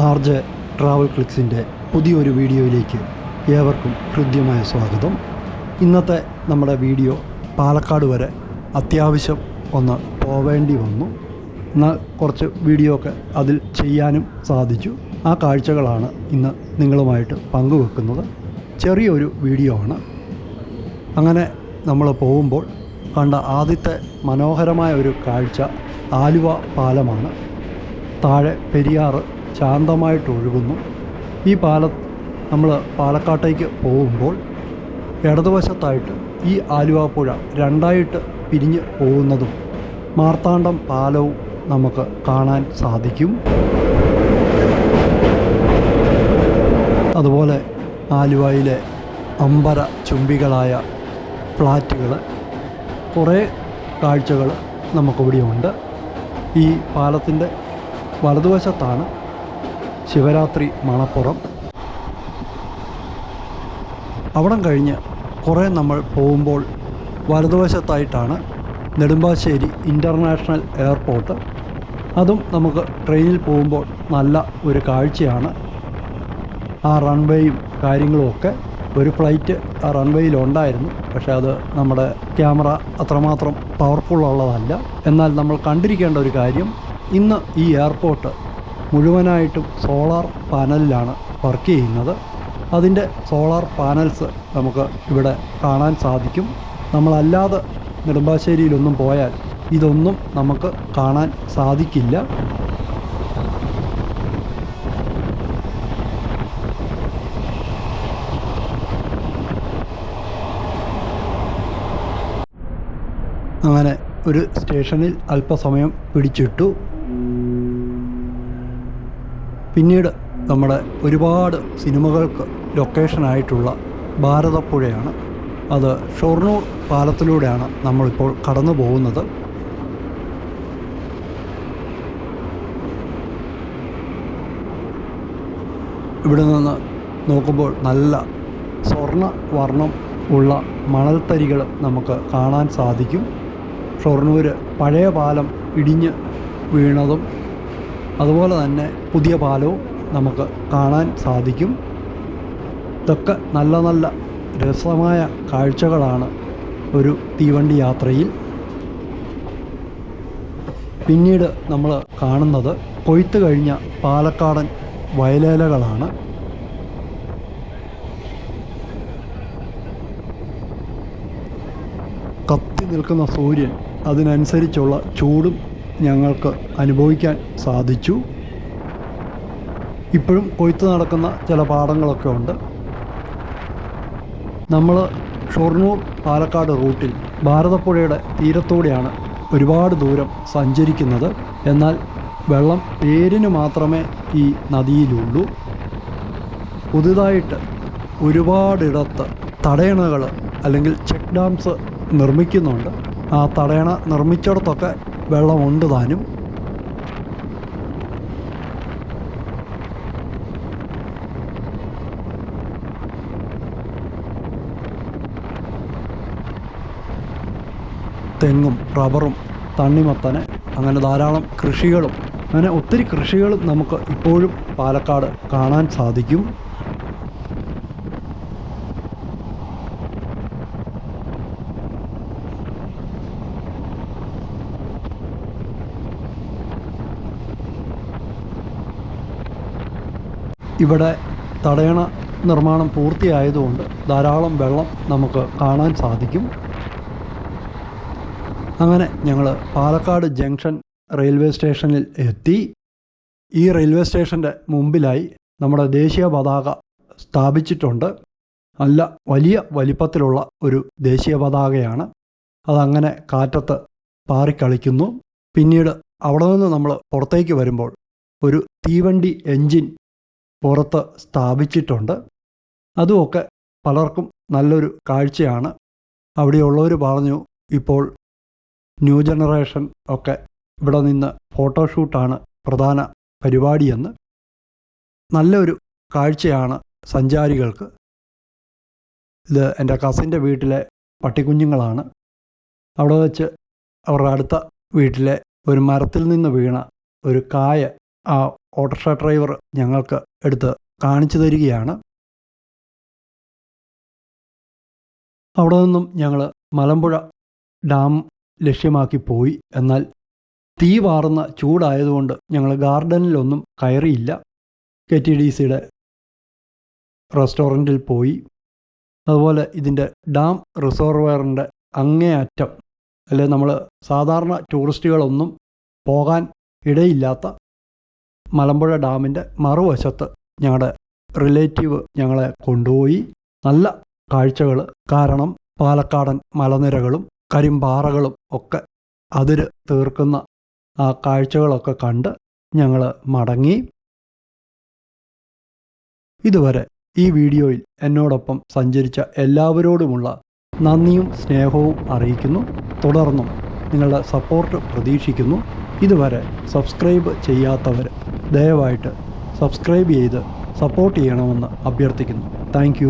R J travel ക്ലിക്സിന്റെ പുതിയൊരു വീഡിയോയിലേക്ക് ഏവർക്കും ഹൃദ്യമായ സ്വാഗതം. ഇന്നത്തെ നമ്മുടെ വീഡിയോ പാലക്കാട് വരെ അത്യാവശ്യം ഒന്ന് പോവേണ്ടി വന്നു. എന്നാൽ കുറച്ച് വീഡിയോ ഒക്കെ അതിൽ ചെയ്യാനും സാധിച്ചു. ആ കാഴ്ചകളാണ് ഇന്ന് നിങ്ങളുമായിട്ട് പങ്കുവെക്കുന്നത്. ചെറിയൊരു വീഡിയോ ആണ്. അങ്ങനെ നമ്മൾ പോകുമ്പോൾ കണ്ട ആദ്യത്തെ മനോഹരമായ ഒരു കാഴ്ച ആലുവ പാലമാണ്. താഴെ പെരിയാറ് ശാന്തമായിട്ട് ഒഴുകുന്നു ഈ പാല നമ്മൾ പാലക്കാട്ടേക്ക് പോകുമ്പോൾ ഇടതുവശത്തായിട്ട് ഈ ആലുവാപ്പുഴ പുഴ രണ്ടായിട്ട് പിരിഞ്ഞ് പോകുന്നതും മാർത്താണ്ഡം പാലവും നമുക്ക് കാണാൻ സാധിക്കും. അതുപോലെ ആലുവയിലെ അമ്പര ചുംബികളായ ഫ്ലാറ്റുകൾ കുറേ കാഴ്ചകൾ നമുക്കിവിടെയുണ്ട്. ഈ പാലത്തിന്റെ വലതുവശത്താണ് ശിവരാത്രി മണപ്പുറം. അവിടം കഴിഞ്ഞ് കുറേ നമ്മൾ പോകുമ്പോൾ വലതുവശത്തായിട്ടാണ് നെടുമ്പാശ്ശേരി ഇന്റർനാഷണൽ എയർപോർട്ട്. അതും നമുക്ക് ട്രെയിനിൽ പോകുമ്പോൾ നല്ല ഒരു കാഴ്ചയാണ്. ആ റൺവേയും കാര്യങ്ങളും ഒക്കെ ഒരു ഫ്ലൈറ്റ് ആ റൺവേയിലുണ്ടായിരുന്നു. പക്ഷേ അത് നമ്മുടെ ക്യാമറ അത്രമാത്രം പവർഫുൾ ഉള്ളതല്ല. എന്നാൽ നമ്മൾ കണ്ടിരിക്കേണ്ട ഒരു കാര്യം ഇന്ന് ഈ എയർപോർട്ട് മുഴുവനായിട്ടും സോളാർ പാനലിലാണ് വർക്ക് ചെയ്യുന്നത്. അതിന്റെ സോളാർ പാനൽസ് നമുക്ക് ഇവിടെ കാണാൻ സാധിക്കും. നമ്മളല്ലാതെ നെടുമ്പാശ്ശേരിയിലൊന്നും പോയാൽ ഇതൊന്നും നമുക്ക് കാണാൻ സാധിക്കില്ല. അങ്ങനെ ഒരു സ്റ്റേഷനിൽ അല്പസമയം പിടിച്ചിട്ടു. പിന്നീട് നമ്മുടെ ഒരുപാട് സിനിമകൾക്ക് ലൊക്കേഷനായിട്ടുള്ള ഭാരതപ്പുഴയാണ്. അത് ഷൊർണൂർ പാലത്തിലൂടെയാണ് നമ്മളിപ്പോൾ കടന്നു പോകുന്നത്. ഇവിടെ നിന്ന് നോക്കുമ്പോൾ നല്ല സ്വർണ വർണം ഉള്ള മണൽത്തരികൾ നമുക്ക് കാണാൻ സാധിക്കും. ഷൊർണൂർ പഴയ പാലം ഇടിഞ്ഞ് വീണതും അതുപോലെ തന്നെ പുതിയ പാലവും നമുക്ക് കാണാൻ സാധിക്കും. ഇതൊക്കെ നല്ല നല്ല രസമായ കാഴ്ചകളാണ് ഒരു തീവണ്ടി യാത്രയിൽ. പിന്നീട് നമ്മൾ കാണുന്നത് കൊയ്ത്ത് കഴിഞ്ഞ പാലക്കാടൻ വയലേലകളാണ്. കത്തി നിൽക്കുന്ന സൂര്യൻ അതിനനുസരിച്ചുള്ള ചൂടും ഞങ്ങൾക്ക് അനുഭവിക്കാൻ സാധിച്ചു. ഇപ്പോഴും കൊയ്ത്ത് നടക്കുന്ന ചില പാടങ്ങളൊക്കെ ഉണ്ട്. നമ്മൾ ഷൊർണൂർ പാലക്കാട് റൂട്ടിൽ ഭാരതപ്പുഴയുടെ തീരത്തൂടെയാണ് ഒരുപാട് ദൂരം സഞ്ചരിക്കുന്നത്. എന്നാൽ വെള്ളം പേരിന് മാത്രമേ ഈ നദിയിലുള്ളൂ. പുതുതായിട്ട് ഒരുപാടിടത്ത് തടയണകൾ അല്ലെങ്കിൽ ചെക്ക് ഡാംസ് നിർമ്മിക്കുന്നുണ്ട്. ആ തടയണ നിർമ്മിച്ചിടത്തൊക്കെ വെള്ളമുണ്ട് താനും. തെങ്ങും റബ്ബറും തണ്ണിമത്തന് അങ്ങനെ ധാരാളം കൃഷികളും അങ്ങനെ ഒത്തിരി കൃഷികളും നമുക്ക് ഇപ്പോഴും പാലക്കാട് കാണാൻ സാധിക്കും. ഇവിടെ തടയണ നിർമ്മാണം പൂർത്തിയായതുകൊണ്ട് ധാരാളം വെള്ളം നമുക്ക് കാണാൻ സാധിക്കും. അങ്ങനെ ഞങ്ങൾ പാലക്കാട് ജംഗ്ഷൻ റെയിൽവേ സ്റ്റേഷനിൽ എത്തി. ഈ റെയിൽവേ സ്റ്റേഷന്റെ മുമ്പിലായി നമ്മുടെ ദേശീയ പതാക സ്ഥാപിച്ചിട്ടുണ്ട്. നല്ല വലിയ വലിപ്പത്തിലുള്ള ഒരു ദേശീയ പതാകയാണ്. അതങ്ങനെ കാറ്റത്ത് പാറിക്കളിക്കുന്നു. പിന്നീട് അവിടെ നിന്ന് നമ്മൾ പുറത്തേക്ക് വരുമ്പോൾ ഒരു തീവണ്ടി എൻജിൻ പുറത്ത് സ്ഥാപിച്ചിട്ടുണ്ട്. അതുമൊക്കെ പലർക്കും നല്ലൊരു കാഴ്ചയാണ്. അവിടെയുള്ളവർ പറഞ്ഞു ഇപ്പോൾ ന്യൂ ജനറേഷൻ ഒക്കെ ഇവിടെ നിന്ന് ഫോട്ടോഷൂട്ടാണ് പ്രധാന പരിപാടിയെന്ന്. നല്ലൊരു കാഴ്ചയാണ് സഞ്ചാരികൾക്ക്. ഇത് എന്റെ കസിന്റെ വീട്ടിലെ പട്ടിക്കുഞ്ഞുങ്ങളാണ്. അവിടെ വെച്ച് അവരുടെ അടുത്ത വീട്ടിലെ ഒരു മരത്തിൽ നിന്ന് വീണ ഒരു കായ ആ ഓട്ടോറിക്ഷ ഡ്രൈവർ ഞങ്ങൾക്ക് എടുത്ത് കാണിച്ചു തരികയാണ്. അവിടെ നിന്നും ഞങ്ങൾ മലമ്പുഴ ഡാം ലക്ഷ്യമാക്കി പോയി. എന്നാൽ തീ വാർന്ന ചൂടായതുകൊണ്ട് ഞങ്ങൾ ഗാർഡനിലൊന്നും കയറിയില്ല. കെ ടി ഡി സിയുടെ റെസ്റ്റോറന്റിൽ പോയി. അതുപോലെ ഇതിന്റെ ഡാം റിസർവയറിന്റെ അങ്ങേയറ്റം അല്ലെ നമ്മൾ സാധാരണ ടൂറിസ്റ്റുകളൊന്നും പോകാൻ ഇടയില്ലാത്ത മലമ്പുഴ ഡാമിന്റെ മറുവശത്ത് ഞങ്ങളുടെ റിലേറ്റീവ് ഞങ്ങളെ കൊണ്ടുപോയി. നല്ല കാഴ്ചകൾ. കാരണം പാലക്കാടൻ മലനിരകളും കരിമ്പാറകളും ഒക്കെ അതിര് തീർക്കുന്ന ആ കാഴ്ചകളൊക്കെ കണ്ട് ഞങ്ങൾ മടങ്ങി. ഇതുവരെ ഈ വീഡിയോയിൽ എന്നോടൊപ്പം സഞ്ചരിച്ച എല്ലാവരോടുമുള്ള നന്ദിയും സ്നേഹവും അറിയിക്കുന്നു. തുടർന്നും നിങ്ങളുടെ സപ്പോർട്ട് പ്രതീക്ഷിക്കുന്നു. ഇതുവരെ സബ്സ്ക്രൈബ് ചെയ്യാത്തവർ ദയവായിട്ട് സബ്സ്ക്രൈബ് ചെയ്ത് സപ്പോർട്ട് ചെയ്യണമെന്ന് അഭ്യർത്ഥിക്കുന്നു. താങ്ക്